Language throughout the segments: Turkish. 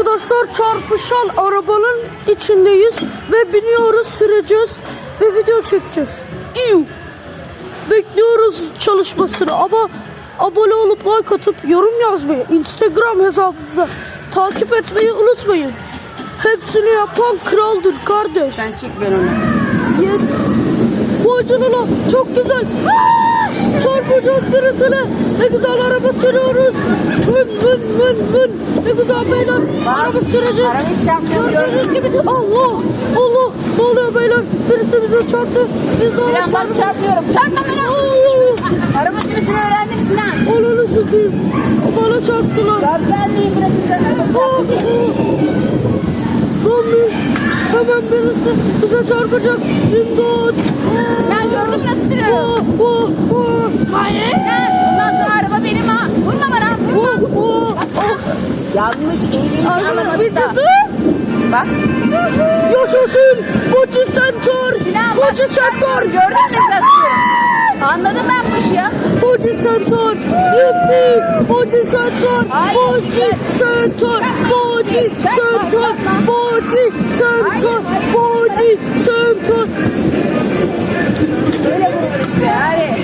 Arkadaşlar çarpışan arabanın içindeyiz ve biniyoruz, süreceğiz ve video çekeceğiz. İyi. Bekliyoruz çalışmasını ama abone olup like atıp yorum yazmayı, Instagram hesabımıza takip etmeyi unutmayın. Hepsini yapan kraldır kardeş. Sen çık ben onu. Yes. Vay canına çok güzel. Aa! Çarpacağız birisine. Ne güzel araba sürüyoruz. Vın vın vın vın. Ne güzel beyler. Araba süreceğiz. Araba hiç Gördüğünüz gibi. Allah Allah. Ne oluyor beyler? Birisi bize çarptı. Biz de ona Sinan bak çarptık. çarpıyorum. Çarpma beni. Allah. Araba sürmesini öğrendim Sinan. Ananı satayım. Bana çarptılar. Gaz vermeyin bırakın da araba Aa, çarptı. Dönmüş. Hemen birisi bize çarpacak. İmdat. Sinan gördün mü nasıl sürüyorum? Oh, oh, oh. Hayır. Sinan bundan sonra araba benim ha. Vurma bana vurma. Oh, oh, oh. Yanlış Arkadaşlar alamadık bir tuttu. Bak. Yaşasın. Sinan bak. Boci Center. Gördün mü nasıl? Anladım ben bu işi ya. Boci Center. Yuppi. Center. Hayır. Boci Center. Boci Center. Boci Center. Boci Center. Böyle vurur işte hadi.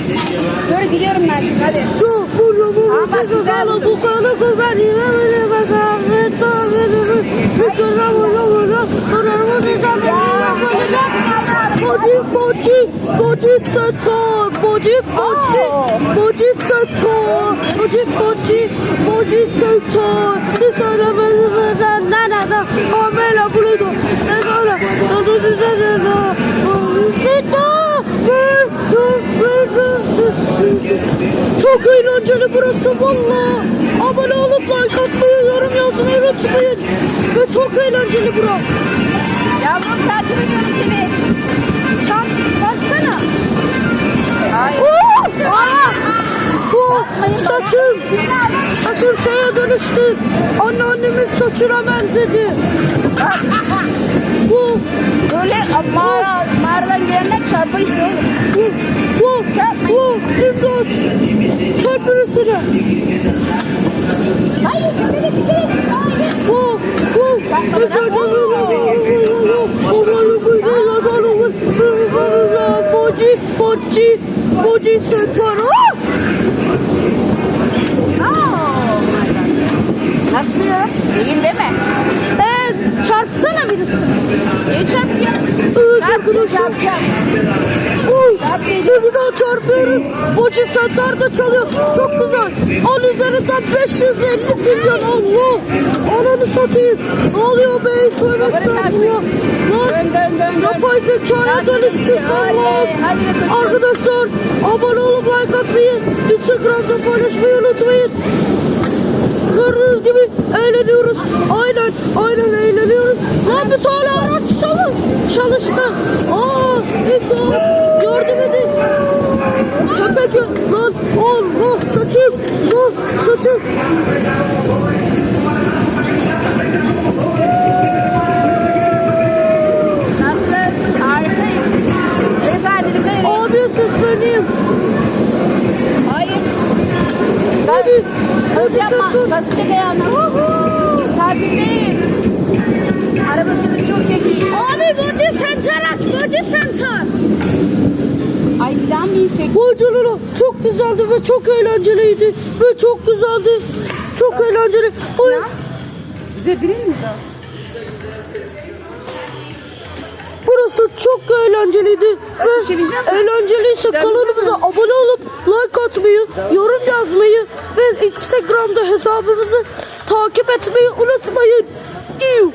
Dur gidiyorum ben şimdi hadi. Yo, bu yo, bu Ama bu güzel. Boci center boci boci boci center boci boci boci center di sana ben ben nada amela buludo ne sonra ne ne ne çok eğlenceli burası valla. Abone olup like atmayı, yorum yazmayı unutmayın. Ve çok eğlenceli bura. Şeye dönüştü. Anneannemin saçına benzedi. Bu, Böyle mağara, mağaradan gelenler çarpar işte oğlum. bu, bu, bu, imdat. Çarp birisine. Hayır. Bu, bu, Boci, Evet arkadaşlar. Uy, bir daha çarpıyoruz. Boci center de çalıyor. Çok güzel. Al üzerinden 550 milyon Allah. Ananı satayım. Ne oluyor be? Estağfurullah. Lan. Dön. Yapay zekaya dönüştük. Arkadaşlar abone olup like atmayı, Instagram'da paylaşmayı unutmayın. Gördüğünüz gibi eğleniyoruz. Aynen, aynen eğleniyoruz. Lan bir tane araç çalış, çalıştı. Aa, imdat. Yardım edin. Köpek lan Allah saçım, lan saçım. Abi sesleneyim. Hayır. Hadi, hadi yapma. seslen. Gazı canına çok güzeldi ve çok eğlenceliydi ve çok güzeldi. Çok eğlenceli. Oy. Ve biri mi daha? Burası çok eğlenceliydi. Ve şey eğlenceliyse kanalımıza abone olup like atmayı, yorum yazmayı ve Instagram'da hesabımızı takip etmeyi unutmayın. İyi.